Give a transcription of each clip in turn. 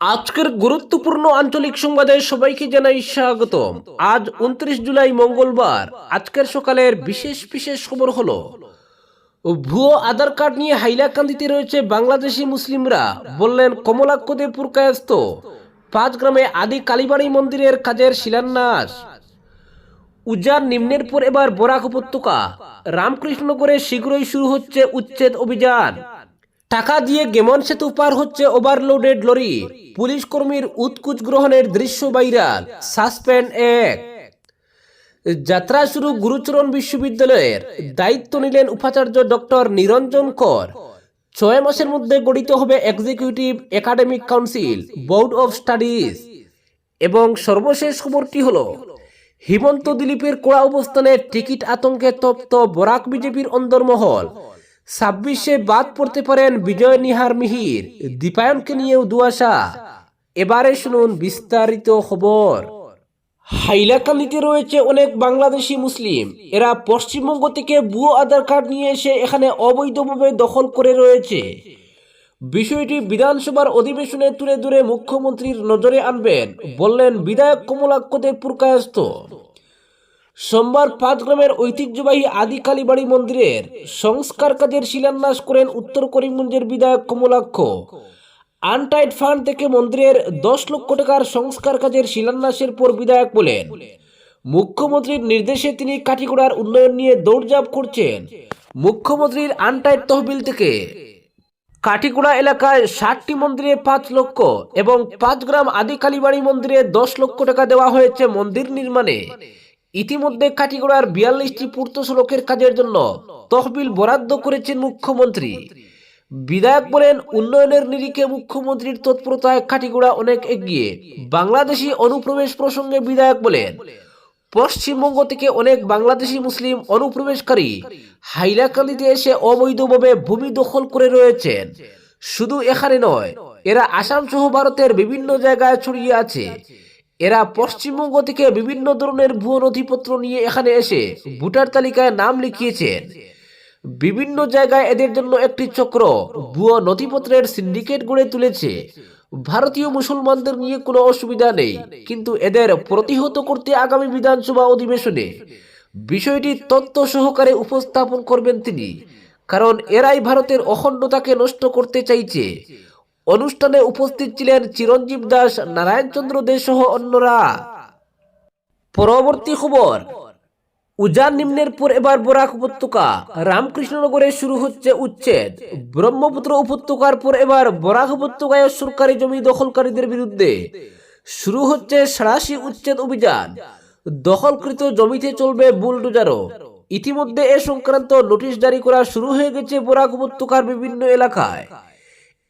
আজকের গুরুত্বপূর্ণ আঞ্চলিক সংবাদে সবাইকে জানাই স্বাগতম। আজ উনত্রিশ জুলাই মঙ্গলবার। আজকের সকালের বিশেষ বিশেষ খবর হলো, ভুয়ো আধার কার্ড নিয়ে হাইলাকান্দিতে রয়েছে বাংলাদেশি মুসলিমরা। বললেন কমলাক্ষদে পুরকায়স্ত পাঁচ গ্রামে আদি কালীবাড়ি মন্দিরের কাজের শিলান্যাস। উজার নিম্নের পর এবার বরাক উপত্যকা। রামকৃষ্ণনগরে শীঘ্রই শুরু হচ্ছে উচ্ছেদ অভিযান। টাকা দিয়ে গেমন সেতু পার হচ্ছে ওভারলোডেড লরি। পুলিশ কর্মীর উৎকুচ গ্রহণের দৃশ্য বাইরাল সাসপেন্ড এক। যাত্রা শুরু গুরুচরণ বিশ্ববিদ্যালয়ের। দায়িত্ব নিলেন উপাচার্য ডক্টর নিরঞ্জন কর। ছয় মাসের মধ্যে গঠিত হবে executive academic council board of studies এবং সর্বশেষ খবরটি হলো, হিমন্ত দিলীপের কড়া অবস্থানে টিকিট আতঙ্কে তপ্ত বরাক বিজেপির অন্দরমহল। ছাব্বিশে বাদ পড়তে পারেন বিজয় নিহার মিহির, দীপায়নকে নিয়েও দুয়াশা এবারে শুনুন বিস্তারিত খবর। হাইলাকান্দিতে রয়েছে অনেক বাংলাদেশি মুসলিম। এরা পশ্চিমবঙ্গ থেকে ভুয়ো আধার কার্ড নিয়ে এসে এখানে অবৈধভাবে দখল করে রয়েছে। বিষয়টি বিধানসভার অধিবেশনে তুলে ধরে মুখ্যমন্ত্রীর নজরে আনবেন বললেন বিধায়ক কমলাক্ষদে পুরকায়স্ত সোমবার পাঁচ গ্রামের ঐতিহ্যবাহী আদি কালীবাড়ি মন্দিরের সংস্কার কাজের শিলান্যাস করেন উত্তর করিমগঞ্জের বিধায়ক কমলাক্ষ। আনটাইড ফান্ড থেকে মন্দিরের দশ লক্ষ টাকার সংস্কার কাজের শিলান্যাসের পর বিধায়ক বলেন, মুখ্যমন্ত্রীর নির্দেশে তিনি কাটিগড়ার উন্নয়ন নিয়ে দৌড়ঝাঁপ করছেন। মুখ্যমন্ত্রীর আনটাইড তহবিল থেকে কাটিকুড়া এলাকায় ষাটটি মন্দিরে পাঁচ লক্ষ এবং পাঁচ গ্রাম আদি কালীবাড়ি মন্দিরে দশ লক্ষ টাকা দেওয়া হয়েছে মন্দির নির্মাণে। ইতিমধ্যে কাটিগড়ার বিয়াল্লিশটি পূর্ত সড়কের কাজের জন্য তহবিল বরাদ্দ করেছেন মুখ্যমন্ত্রী। বিধায়ক বলেন, উন্নয়নের নিরিখে মুখ্যমন্ত্রীর তৎপরতায় কাটিগড়া অনেক এগিয়ে। বাংলাদেশি অনুপ্রবেশ প্রসঙ্গে বিধায়ক বলেন, পশ্চিমবঙ্গ থেকে অনেক বাংলাদেশি মুসলিম অনুপ্রবেশকারী হাইলাকান্দিতে এসে অবৈধভাবে ভূমি দখল করে রয়েছেন। শুধু এখানে নয়, এরা আসাম সহ ভারতের বিভিন্ন জায়গায় ছড়িয়ে আছে। এরা পশ্চিমবঙ্গ থেকে বিভিন্ন ধরনের ভুয়ো নথিপত্র নিয়ে এখানে এসে ভোটার তালিকায় নাম লিখিয়েছেন। বিভিন্ন জায়গায় এদের জন্য একটি চক্র ভুয়ো নথিপত্রের সিন্ডিকেট গড়ে তুলেছে। ভারতীয় মুসলমানদের নিয়ে কোনো অসুবিধা নেই, কিন্তু এদের প্রতিহত করতে আগামী বিধানসভা অধিবেশনে বিষয়টি তত্ত্ব সহকারে উপস্থাপন করবেন তিনি, কারণ এরাই ভারতের অখণ্ডতাকে নষ্ট করতে চাইছে। অনুষ্ঠানে উপস্থিত ছিলেন চিরঞ্জীব দাস, নারায়ণচন্দ্র দে সহ অন্যরা। পরবর্তী খবর, উজান নিম্নের পর এবার বরাক উপত্যকা, রামকৃষ্ণনগরে শুরু হচ্ছে উচ্ছেদ। ব্রহ্মপুত্র উপত্যকার পর এবার বরাক উপত্যকায় সরকারি জমি দখলকারীদের বিরুদ্ধে শুরু হচ্ছে সাড়াশি উচ্ছেদ অভিযান। দখলকৃত জমিতে চলবে বুলডোজারও। ইতিমধ্যে এ সংক্রান্ত নোটিশ জারি করা শুরু হয়ে গেছে বরাক উপত্যকার বিভিন্ন এলাকায়।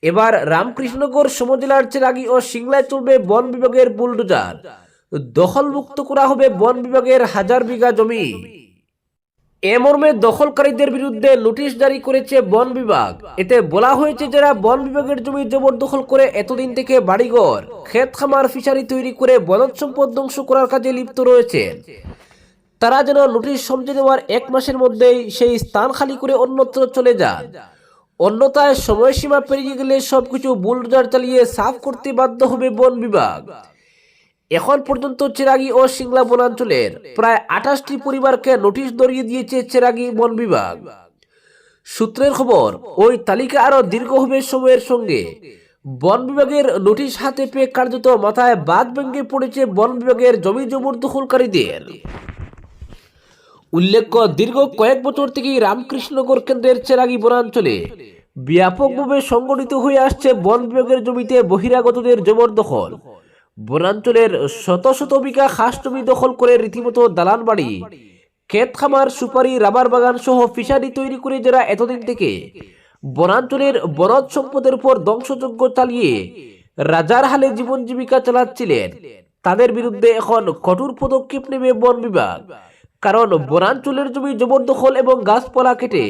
এবার রামকৃষ্ণনগর সমজেলার চেরাগি ও সিংলায় চলবে বন বিভাগের বুলডোজার। দখলমুক্ত করা হবে বন বিভাগের হাজার বিঘা জমি। এ মর্মে দখলকারীদের বিরুদ্ধে নোটিশ জারি করেছে বন বিভাগ। এতে বলা হয়েছে যারা বন বিভাগের জমি জবরদখল করে এতদিন থেকে বাড়িঘর ক্ষেত খামার ফিশারি তৈরি করে বনজ সম্পদ ধ্বংস করার কাজে লিপ্ত রয়েছে তারা যেন নোটিশ সমঝে দেওয়ার এক মাসের মধ্যেই সেই স্থান খালি করে অন্যত্র চলে যান। অন্যথায় সময়সীমা পেরিয়ে গেলে সবকিছু বুলডোজার চালিয়ে সাফ করতে বাধ্য হবে বন বিভাগ। এখন পর্যন্ত চেরাগি ও সিংলা বনাঞ্চলের প্রায় আঠাশটি পরিবারকে নোটিশ ধরিয়ে দিয়েছে চেরাগি বন বিভাগ। সূত্রের খবর, ওই তালিকা আরও দীর্ঘ হবে সময়ের সঙ্গে। বন বিভাগের নোটিশ হাতে পেয়ে কার্যত মাথায় বাদ ভেঙে পড়েছে বন বিভাগের জমি জবরদখলকারীদের উল্লেখ্য, দীর্ঘ কয়েক বছর থেকেই রামকৃষ্ণনগর কেন্দ্রের চেরাগি বনাঞ্চলে ব্যাপকভাবে সংগঠিত হয়ে আসছে বন বিভাগের জমিতে বহিরাগতদের জবরদখল। বনাঞ্চলের শত শত বিঘা খাস জমি দখল করে রীতিমতো দালান বাড়ি ক্ষেত খামার সুপারি, রাবার বাগান সহ ফিশারি তৈরি করে যারা এতদিন থেকে বনাঞ্চলের বনজ সম্পদের উপর ধ্বংসযজ্ঞ চালিয়ে রাজার হালে জীবন জীবিকা চালাচ্ছিলেন, তাদের বিরুদ্ধে এখন কঠোর পদক্ষেপ নেবে বন বিভাগ। কারণ বনাঞ্চলের জমি জবরদখল এবং গাছপালা কেটে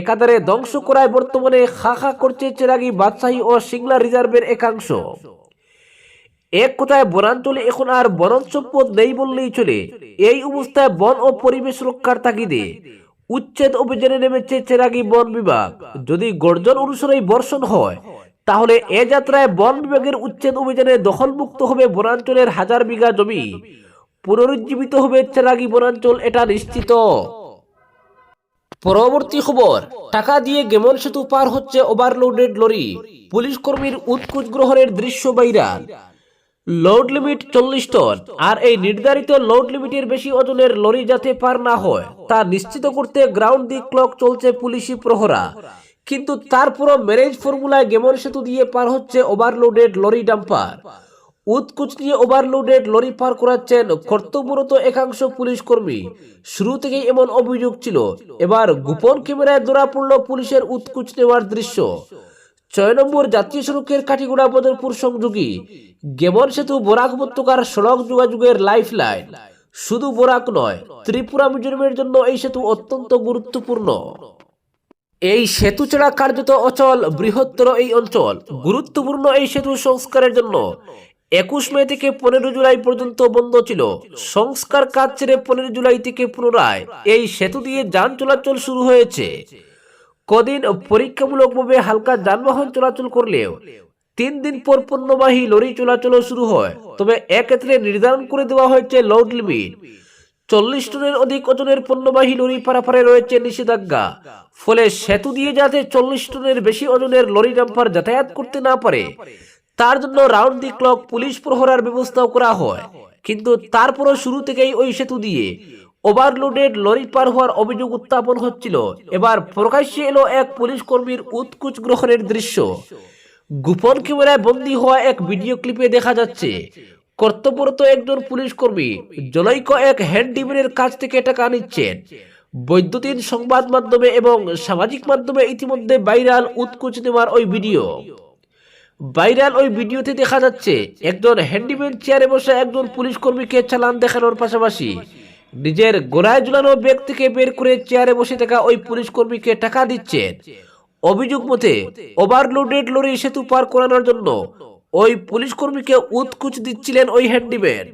একাধারে ধ্বংস করায় বর্তমানে খা খা করছে চেরাগি বাদশাহী ও সিংলা রিজার্ভের একাংশ। এক কথায় বনাঞ্চলে এখন আর বনজ সম্পদ নেই বললেই চলে। এই অবস্থায় বন ও পরিবেশ রক্ষার তাগিদে উচ্ছেদ অভিযানে নেমেছে চেরাগি বন বিভাগ। যদি গর্জন অনুসারে বর্ষণ হয়, তাহলে এ যাত্রায় বন বিভাগের উচ্ছেদ অভিযানে দখলমুক্ত হবে বনাঞ্চলের হাজার বিঘা জমি। পুনরুজ্জীবিত হবে চেরাগি বনাঞ্চল, এটা নিশ্চিত। পরবর্তী খবর, টাকা দিয়ে গেমন সেতু পার হচ্ছে ওভারলোডেড লরি। পুলিশ কর্মীর উৎকুচ গ্রহণের দৃশ্য বাইরাল লোড লিমিট চল্লিশ টন, আর এই নির্ধারিত লোড লিমিটের বেশি ওজনের লরি যাতে পার না হয়, তা নিশ্চিত করতে গ্রাউন্ড দি ক্লক চলছে পুলিশি প্রহরা। কিন্তু তারপরও ম্যারেজ ফর্মুলায় গেমন সেতু দিয়ে পার হচ্ছে ওভারলোডেড লরি ডাম্পার। উৎকুচ নিয়ে ওভারলোডেড লরি পার করাচ্ছেন কর্তব্যরত একাংশ পুলিশ কর্মী। শুরু থেকেই এমন অভিযোগ ছিল। এবার গোপন ক্যামেরায় ধরা পড়ল পুলিশের উৎকুচ নেওয়ার দৃশ্য। ছয় নম্বর জাতীয় সড়কের কাটিগুড়া বদরপুর সংযোগী গেমন সেতু বরাক উপত্যকার সড়ক যোগাযোগের লাইফ লাইন শুধু বরাক নয়, ত্রিপুরা মিজোরামের জন্য এই সেতু অত্যন্ত গুরুত্বপূর্ণ। এই সেতু ছাড়া কার্যত অচল, বৃহত্তর এই অঞ্চল। গুরুত্বপূর্ণ এই সেতু সংস্কারের জন্য একুশ মে থেকে পনেরো জুলাই পর্যন্ত বন্ধ ছিল। সংস্কার কাজ ছেড়ে পনেরো জুলাই থেকে পুনরায় এই সেতু দিয়ে যান চলাচল শুরু হয়েছে। কদিন পরীক্ষামূলকভাবে হালকা যানবাহন চলাচল করলেও তিন দিন পর পণ্যবাহী লরি চলাচল শুরু হয়। তবে এক্ষেত্রে নির্ধারণ করে দেওয়া হয়েছে লোড লিমিট চল্লিশ টনের অধিক ওজনের পণ্যবাহী লরি পারাপারে রয়েছে নিষেধাজ্ঞা। ফলে সেতু দিয়ে যাতে চল্লিশ টনের বেশি ওজনের লরি ডাম্পার যাতায়াত করতে না পারে তার জন্য রাউন্ড দি ক্লক পুলিশ প্রহরার ব্যবস্থাও করা হয়। কিন্তু তারপরও শুরু থেকেই ওই সেতু দিয়ে ওভারলোডেড লরি পার হওয়ার অভিযোগ উত্থাপন হচ্ছিল। এবার প্রকাশ্যে এলো এক পুলিশ কর্মীর উৎকুচ গ্রহণের দৃশ্য। গোপন ক্যামেরায় বন্দী হওয়া এক ভিডিও ক্লিপে দেখা যাচ্ছে, কর্তব্যরত একজন পুলিশ কর্মী জলৈক এক হ্যান্ডিম্যানের কাছ থেকে টাকা নিচ্ছেন। বৈদ্যুতিন সংবাদ মাধ্যমে এবং সামাজিক মাধ্যমে ইতিমধ্যে ভাইরাল উৎকুচ নেওয়ার ওই ভিডিও ভাইরাল ওই ভিডিওতে দেখা যাচ্ছে একজন হ্যান্ডিম্যান চেয়ারে বসে একজন পুলিশ কর্মীকে চালান দেখানোর পাশাপাশি নিজের গোড়ায় ঝুলানো ব্যাগ থেকে বের করে চেয়ারে বসে থাকা ওই পুলিশ কর্মীকে টাকা দিচ্ছেন অভিযোগ মতে, ওভারলোডেড লরি সেতু পার করানোর জন্য ওই পুলিশ কর্মীকে উৎকুচ দিচ্ছিলেন ওই হ্যান্ডিম্যান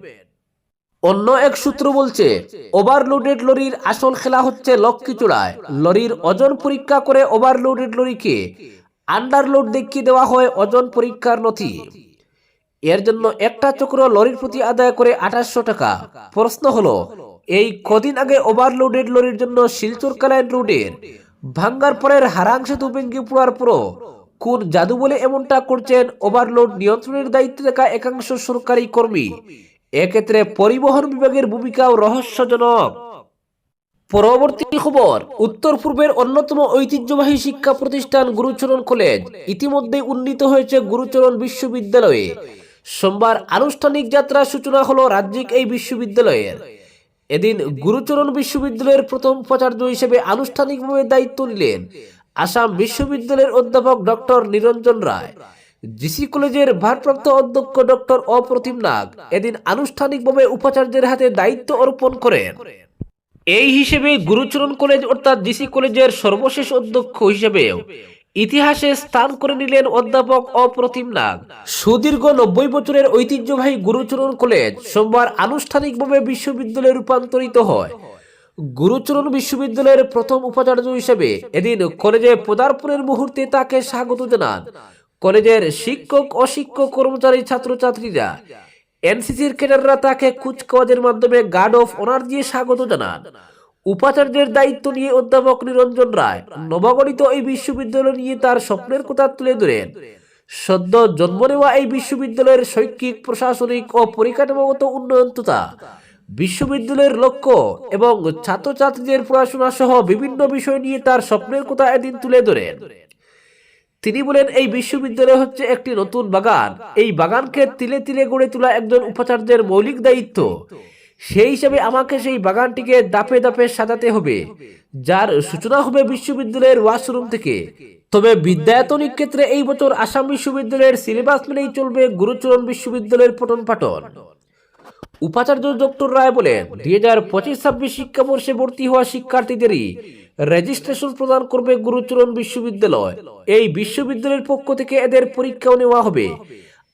অন্য এক সূত্র বলছে, ওভারলোডেড লরির আসল খেলা হচ্ছে লক্ষ্মীচূড়ায়। লরির ওজন পরীক্ষা করে ওভারলোডেড লরিকে আন্ডারলোড দেখিয়ে দেওয়া হয় ওজন পরীক্ষার নথি। এর জন্য একটা চক্র লরির প্রতি আদায় করে আঠাশশো টাকা। প্রশ্ন হলো, এই কদিন আগে ওভারলোডেড লরির জন্য শিলচর কালাইন রোডের ভাঙ্গার পরের হারাং সেতু ভেঙ্গে পড়ার পরও কোন জাদু বলে এমনটা করছেন ওভারলোড নিয়ন্ত্রণের দায়িত্বে থাকা একাংশ সরকারি কর্মী। এক্ষেত্রে পরিবহন বিভাগের ভূমিকাও রহস্যজনক। পরবর্তী খবর, উত্তর পূর্বের অন্যতম ঐতিহ্যবাহী শিক্ষা প্রতিষ্ঠান গুরুচরণ কলেজ ইতিমধ্যে উন্নীত হয়েছে গুরুচরণ বিশ্ববিদ্যালয়ে। সোমবার আনুষ্ঠানিক যাত্রা সূচনা হলো রাজ্যিক এই বিশ্ববিদ্যালয়ের। এদিন গুরুচরণ বিশ্ববিদ্যালয়ের প্রথম উপাচার্য হিসেবে আনুষ্ঠানিকভাবে দায়িত্ব নিলেন আসাম বিশ্ববিদ্যালয়ের অধ্যাপক ডক্টর নিরঞ্জন রায়। জিসি কলেজের ভারপ্রাপ্ত অধ্যক্ষ ডক্টর অপ্রতিম নাগ এদিন আনুষ্ঠানিকভাবে উপাচার্যের হাতে দায়িত্ব অর্পণ করেন। এই হিসেবে গুরুচরণ কলেজ অর্থাৎ জিসি কলেজের সর্বশেষ অধ্যক্ষ হিসেবেও ইতিহাসে স্থান করে নিলেন অধ্যাপক অপ্রতিম নাগ। সুদীর্ঘ নব্বই বছরের ঐতিহ্যবাহী গুরুচরণ কলেজ সোমবার আনুষ্ঠানিকভাবে বিশ্ববিদ্যালয়ে রূপান্তরিত হয়। গুরুচরণ বিশ্ববিদ্যালয়ের প্রথম উপাচার্য হিসেবে এদিন কলেজে পদার্পণের মুহূর্তে তাকে স্বাগত জানান। কলেজের শিক্ষক, অশিক্ষক, কর্মচারী, ছাত্রছাত্রীরা এনসিসির ক্যাডাররা তাকে কুচকাওয়াজের মাধ্যমে গার্ড অফ অনার দিয়ে স্বাগত জানান। উপাচার্যের দায়িত্ব নিয়ে অধ্যাপক নিরঞ্জন রায় নবগঠিত এই বিশ্ববিদ্যালয় নিয়ে তার স্বপ্নের কথা তুলে ধরেন। সদ্য জন্ম নেওয়া এই বিশ্ববিদ্যালয়ের শৈক্ষিক, প্রশাসনিক ও পরিকাঠামোগত উন্নয়ন তথা বিশ্ববিদ্যালয়ের লক্ষ্য এবং ছাত্রছাত্রীদের পড়াশোনা সহ বিভিন্ন বিষয় নিয়ে তার স্বপ্নের কথা এদিন তুলে ধরেন। তিনি বলেন, এই বিশ্ববিদ্যালয় হচ্ছে একটি নতুন বাগান। এই বাগানকে তিলে তিলে গড়ে তোলা একজন উপাচার্যের মৌলিক দায়িত্ব। সেই হিসাবে আমাকে সেই বাগানটিকে দাপে দাপে সাজাতে হবে, যার সূচনা হবে বিশ্ববিদ্যালয়ের ওয়াশরুম থেকে। তবে বিদ্যায়তনিক ক্ষেত্রে এই বছর আসাম বিশ্ববিদ্যালয়ের সিলেবাস মেনেই চলবে গুরুচরণ বিশ্ববিদ্যালয়ের পঠন পাঠন উপাচার্য ডক্টর রায় বলেন, দুই হাজার পঁচিশ ছাব্বিশ শিক্ষাবর্ষে ভর্তি হওয়া শিক্ষার্থীদেরই রেজিস্ট্রেশন প্রদান করবে গুরুচরণ বিশ্ববিদ্যালয়। এই বিশ্ববিদ্যালয়ের পক্ষ থেকে এদের পরীক্ষাও নেওয়া হবে।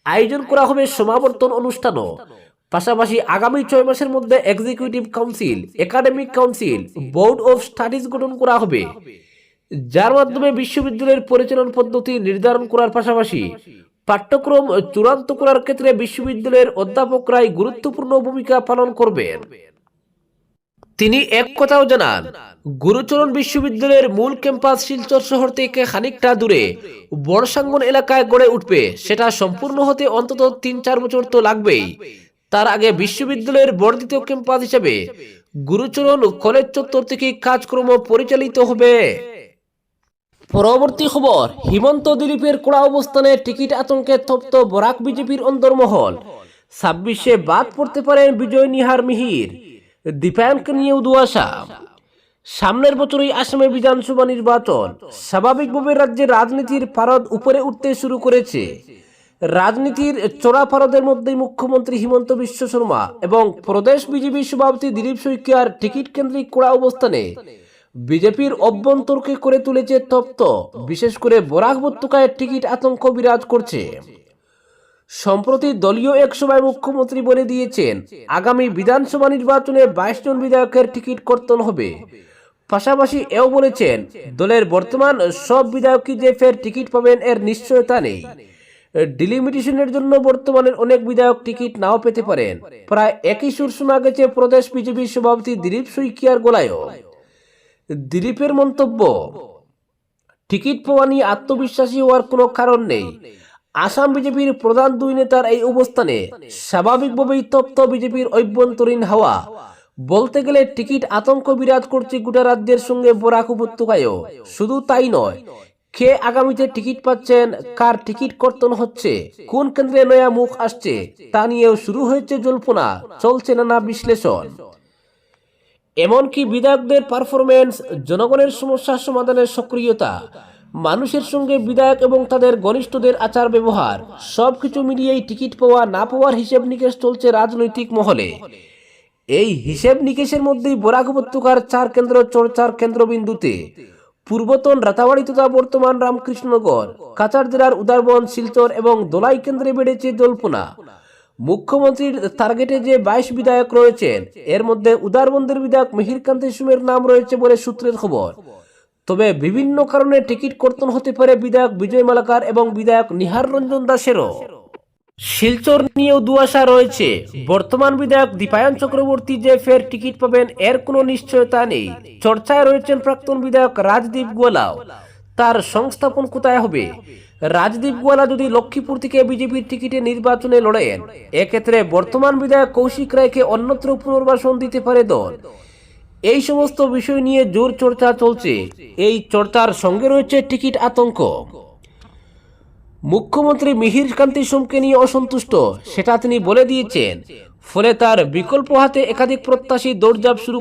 আয়োজন করা হবে সমাবর্তন অনুষ্ঠানও। পাশাপাশি আগামী ছয় মাসের মধ্যে executive council academic council board of studies গঠন করা হবে। যার মাধ্যমে বিশ্ববিদ্যালয়ের পরিচালন পদ্ধতি নির্ধারণ করার পাশাপাশি পাঠ্যক্রম চূড়ান্ত করার ক্ষেত্রে বিশ্ববিদ্যালয়ের অধ্যাপকরাই গুরুত্বপূর্ণ ভূমিকা পালন করবেন। তিনি এক কথাও জানান, গুরুচরণ বিশ্ববিদ্যালয়ের মূল ক্যাম্পাস শিলচর শহর থেকে খানিকটা দূরে বড়সাঙ্গন এলাকায় গড়ে উঠবে, সেটা সম্পূর্ণ হতে অন্তত তিন চার বছর তো লাগবেই। তার আগে বিশ্ববিদ্যালয়ের বর্ধিত ক্যাম্পাস হিসেবে গুরুচরণ কলেজ চত্বর থেকে কাজকর্ম পরিচালিত হবে। পরবর্তী খবর, হিমন্ত দিলীপের কড়া অবস্থানে টিকিট আতঙ্কে তপ্ত বরাক বিজেপির অন্তর্মহল ছাব্বিশে বাদ পড়তে পারেন বিজয় নিহার মিহির। দীপায়নকে নিয়ে উদুয়াশা সামনের বছরই আসামে বিধানসভা নির্বাচন। স্বাভাবিকভাবে রাজ্যের রাজনীতির পারদ উপরে উঠতে শুরু করেছে। রাজনীতির চোরা পারদের মধ্যেই মুখ্যমন্ত্রী হিমন্ত বিশ্ব শর্মা এবং প্রদেশ বিজেপি সভাপতি দিলীপ শইকিয়ার টিকিট কেন্দ্রিক কড়া অবস্থানে বিজেপির অভ্যন্তরকে করে তুলেছে তপ্ত। বিশেষ করে বরাক উপত্যকায় টিকিট আতঙ্ক বিরাজ করছে। সম্প্রতি দলীয় এক সভায় মুখ্যমন্ত্রী বলে দিয়েছেন, আগামী বিধানসভা নির্বাচনে বাইশ জন বিধায়কের টিকিট কর্তন হবে। পাশাপাশি এও বলেছেন, দলের বর্তমান সব বিধায়কই যে ফের টিকিট পাবেন এর নিশ্চয়তা নেই। ডিলিমিটেশনের জন্য বর্তমানের অনেক বিধায়ক টিকিট নাও পেতে পারেন। প্রায় একই সুর শোনা গেছে প্রদেশ বিজেপি সভাপতি দিলীপ শইকিয়ার গোলায়ও। দিলীপের মন্তব্য, টিকিট পাওয়া নিয়ে আত্মবিশ্বাসী হওয়ার কোনো কারণ নেই। আসাম বিজেপির প্রধান দুই নেতার এই অবস্থানে স্বাভাবিকভাবেই তপ্ত বিজেপির অভ্যন্তরীণ হাওয়া। বলতে গেলে টিকিট আতঙ্ক বিরাজ করছে গোটা রাজ্যের সঙ্গে বরাক উপত্যকায়ও। শুধু তাই নয়, কে আগামীতে টিকিট পাচ্ছেন, কার টিকিট কর্তন হচ্ছে, কোন কেন্দ্রে নয়া মুখ আসছে, তা নিয়েও শুরু হয়েছে জল্পনা, চলছে নানা বিশ্লেষণ। এমনকি বিধায়কদের পারফরমেন্স জনগণের সমস্যা সমাধানের সক্রিয়তা, মানুষের সঙ্গে বিধায়ক এবং তাদের ঘনিষ্ঠদের আচার ব্যবহার, সবকিছু মিলিয়েই টিকিট পাওয়া, না পাওয়ার হিসেব নিকেশ চলছে রাজনৈতিক মহলে। এই হিসেব নিকেশের মধ্যেই বরাক উপত্যকার চার কেন্দ্র চর্চার কেন্দ্রবিন্দুতে পূর্বতন রাতাবাড়ি তথা বর্তমান রামকৃষ্ণনগর কাচার জেলার উদারবন, শিলচর এবং দোলাই কেন্দ্রে বেড়েছে জল্পনা। মুখ্যমন্ত্রীর টার্গেটে যে বাইশ বিধায়ক রয়েছেন, এর মধ্যে উদারবন্দের বিধায়ক মিহিরকান্তি সুমের নাম রয়েছে বলে সূত্রের খবর। তবে বিভিন্ন কারণে টিকিট কর্তন হতে পারে বিধায়ক বিজয় মালাকার এবং বিধায়ক নিহার রঞ্জন দাসেরও। শিলচর নিয়েও দুয়াশা রয়েছে। বর্তমান বিধায়ক দীপায়ন চক্রবর্তী যে ফের টিকিট পাবেন, এর কোনো নিশ্চয়তা নেই। চর্চায় রয়েছেন প্রাক্তন বিধায়ক রাজদীপ গোয়ালাও তার সংস্থাপন কোথায় হবে? রাজদীপ গোয়ালা যদি লক্ষ্মীপুর থেকে বিজেপির টিকিটে নির্বাচনে লড়েন, এক্ষেত্রে বর্তমান বিধায়ক কৌশিক রায়কে অন্যত্র পুনর্বাসন দিতে পারে দল। এই সমস্ত বিষয় নিয়ে জোর চর্চা চলছে। এই চর্চার সঙ্গে রয়েছে টিকিট আতঙ্ক। মুখ্যমন্ত্রী মিহির কান্তি সোমকে নিয়ে অসন্তুষ্ট, সেটা তিনি বলে দিয়েছেন। ফলে তার বিকল্প হাতে একাধিক প্রত্যাশী দৌড়ঝাঁপ শুরু